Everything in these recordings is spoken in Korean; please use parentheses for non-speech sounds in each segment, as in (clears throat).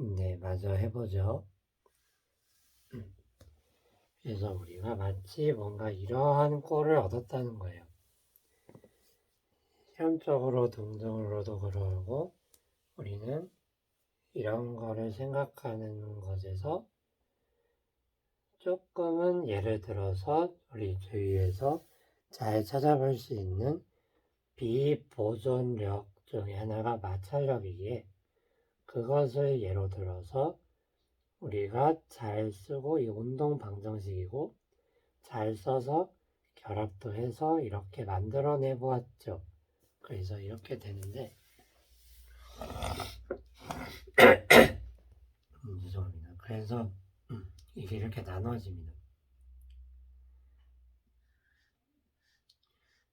네, 맞아 해보죠. 그래서 우리가 마치 뭔가 이러한 꼴을 얻었다는 거예요. 실험적으로 등등으로도 그러고 우리는 이런 거를 생각하는 것에서 조금은 예를 들어서 우리 주위에서 잘 찾아볼 수 있는 비보존력 중에 하나가 마찰력이기에 그것을 예로 들어서 우리가 잘 쓰고 이 운동 방정식이고 잘 써서 결합도 해서 이렇게 만들어내 보았죠. 그래서 이렇게 되는데 (coughs) 음, 죄송합니다. 그래서 음, 이게 이렇게 나눠집니다.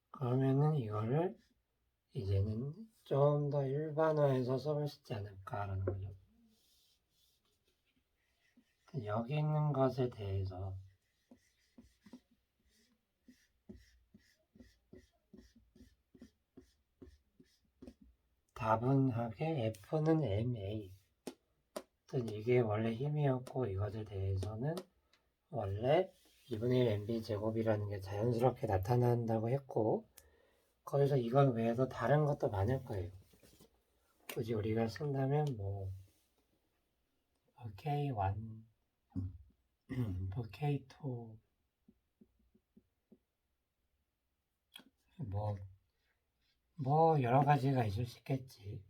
그러면은 이거를 이제는 좀 더 일반화해서 써볼 수 있지 않을까라는 거죠. 여기 있는 것에 대해서 다분하게 F는 MA 이게 원래 힘이었고 이것에 대해서는 원래 2분의 1 MB 제곱이라는 게 자연스럽게 나타난다고 했고 거기서 이건 외에도 다른 것도 많을 거예요. 굳이 우리가 쓴다면 뭐 K1, 뭐 K2, 뭐, 뭐 여러 가지가 있을 수 있겠지.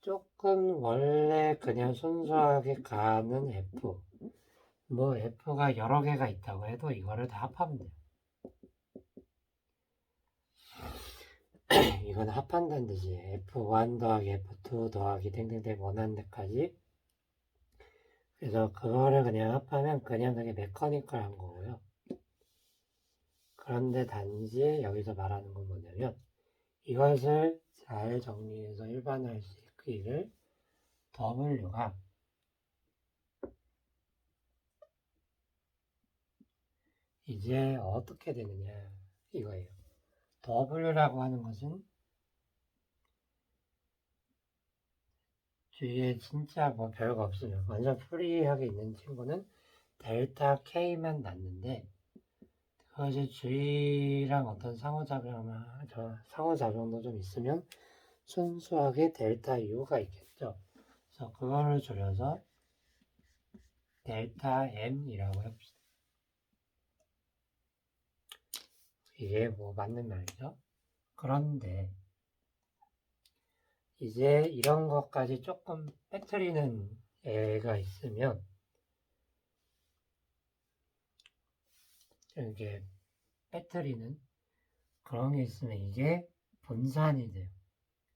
조금 원래 그냥 순수하게 가는 F. 뭐 F가 여러 개가 있다고 해도 이거를 다 합하면 돼요. (clears throat) 이건 합한다는 뜻이 F1 더하기 F2 더하기 땡땡땡 원하는 데까지 그래서 그거를 그냥 합하면 그냥 그게 메커니컬한 거고요. 그런데 단지 여기서 말하는 건 뭐냐면 이것을 잘 정리해서 일반화할 수 있기를 W가 이제 어떻게 되느냐 이거예요. W라고 하는 것은 주위에 진짜 뭐 별거 없으면 완전 프리하게 있는 친구는 델타 K만 낳는데 그것이 주위랑 어떤 상호작용, 저 상호작용도 좀 있으면 순수하게 델타 U가 있겠죠. 그래서 그거를 줄여서 델타 M이라고 해봅시다. 이게 뭐 맞는 말이죠. 그런데 이제 이런 것까지 조금 빼뜨리는 애가 있으면 이렇게 빼뜨리는 그런 게 있으면 이게 분산이 돼요.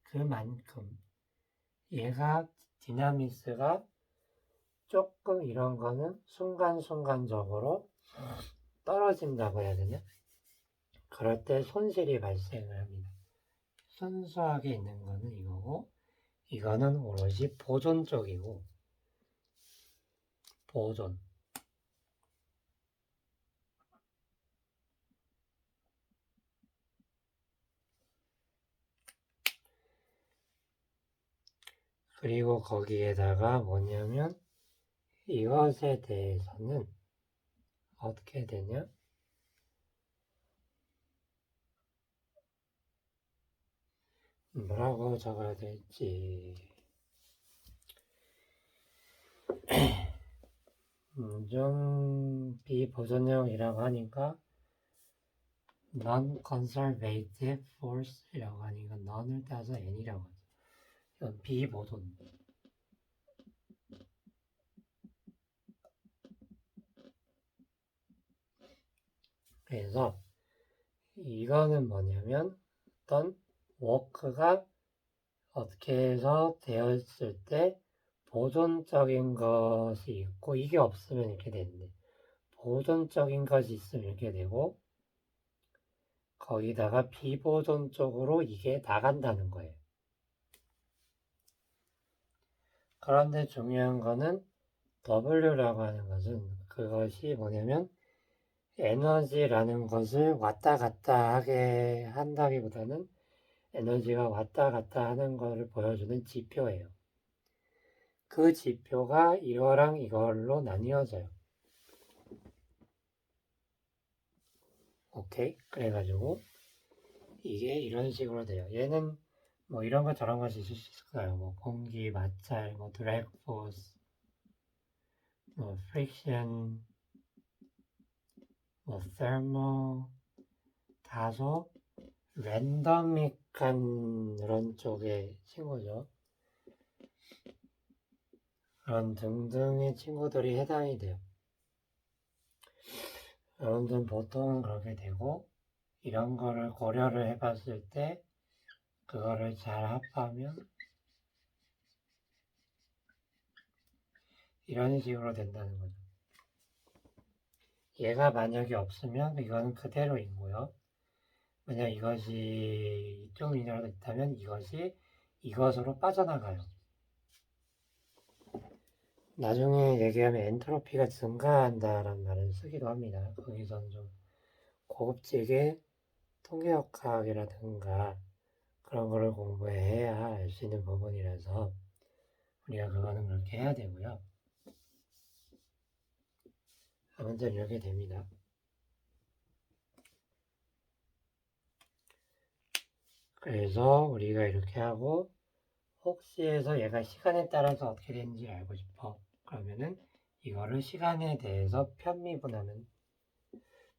그만큼 얘가 디나미스가 조금 이런 거는 순간순간적으로 떨어진다고 해야 되냐? 그럴 때 손실이 발생을 합니다. 순수하게 있는 거는 이거고 이거는 오롯이 보존 쪽이고 보존 그리고 거기에다가 뭐냐면 이것에 대해서는 어떻게 되냐? 뭐라고 적어야 될지 음, 좀 비보존형이라고 하니까 non-conservative force이라고 하니까 non을 따서 n이라고 하죠. 이건 비보존 그래서 이거는 뭐냐면 어떤 워크가 어떻게 해서 되었을 때 보존적인 것이 있고 이게 없으면 이렇게 되는데 보존적인 것이 있으면 이렇게 되고 거기다가 비보존 쪽으로 이게 나간다는 거예요. 그런데 중요한 거는 W라고 하는 것은 그것이 뭐냐면 에너지라는 것을 왔다 갔다 하게 한다기보다는 에너지가 왔다 갔다 하는 것을 보여주는 지표예요. 그 지표가 이거랑 이걸로 나뉘어져요. 오케이? 그래가지고 이게 이런 식으로 돼요. 얘는 뭐 이런 거 저런 것이 있을 수 있어요. 뭐 공기, 마찰, 뭐 드래그 포스, 뭐 프릭션, 뭐 thermal 다소 랜덤익한 그런 쪽의 친구죠. 그런 등등의 친구들이 해당이 돼요. 여러분들은 보통 그렇게 되고 이런 거를 고려를 해봤을 때 그거를 잘 합하면 이런 식으로 된다는 거죠. 얘가 만약에 없으면 이거는 그대로이고요. 만약 이것이 이쪽이라도 있다면 이것이 이것으로 빠져나가요. 나중에 얘기하면 엔트로피가 증가한다라는 말을 쓰기도 합니다. 거기서는 좀 고급지게 통계역학이라든가 그런 거를 공부해야 알 수 있는 부분이라서 우리가 그거는 그렇게 해야 되고요. 아무튼 이렇게 됩니다. 그래서 우리가 이렇게 하고 혹시 해서 얘가 시간에 따라서 어떻게 되는지 알고 싶어. 그러면은 이거를 시간에 대해서 편미분하면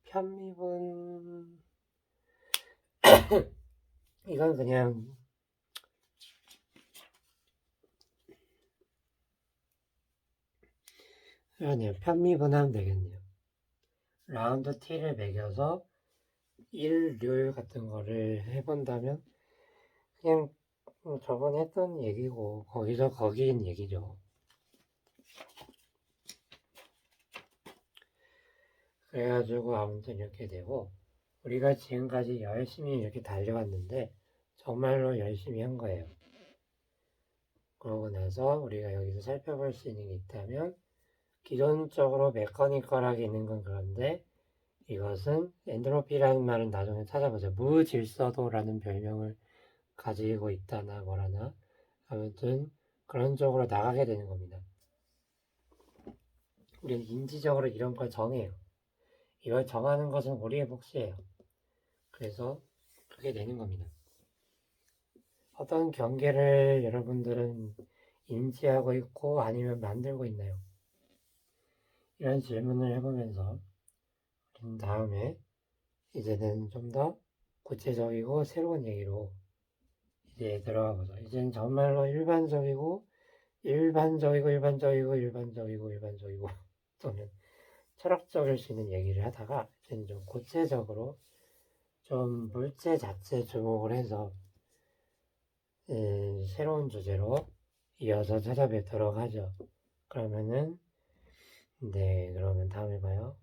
편미분 (coughs) 이건 그냥 그러네요. 편미분하면 되겠네요. 라운드 t를 매겨서 일률 같은 거를 해본다면 그냥 뭐 저번에 했던 얘기고 거기서 거기인 얘기죠. 그래가지고 아무튼 이렇게 되고 우리가 지금까지 열심히 이렇게 달려왔는데 정말로 열심히 한 거예요. 그러고 나서 우리가 여기서 살펴볼 수 있는 게 있다면 기존적으로 메커니컬하게 있는 건 그런데 이것은 엔트로피라는 말은 나중에 찾아보자. 무질서도라는 별명을 가지고 있다나 뭐라나 아무튼 그런 쪽으로 나가게 되는 겁니다. 우리는 인지적으로 이런 걸 정해요. 이걸 정하는 것은 우리의 몫이에요. 그래서 그게 되는 겁니다. 어떤 경계를 여러분들은 인지하고 있고 아니면 만들고 있나요? 이런 질문을 해보면서 다음에 이제는 좀 더 구체적이고 새로운 얘기로 이제 들어가 보죠. 이제는 정말로 일반적이고 일반적이고 일반적이고 일반적이고 일반적이고 (laughs) 또는 철학적일 수 있는 얘기를 하다가 이제는 좀 구체적으로 좀 물체 자체에 주목을 해서 음, 새로운 주제로 이어서 찾아뵙도록 하죠. 그러면은 네 그러면 다음에 봐요.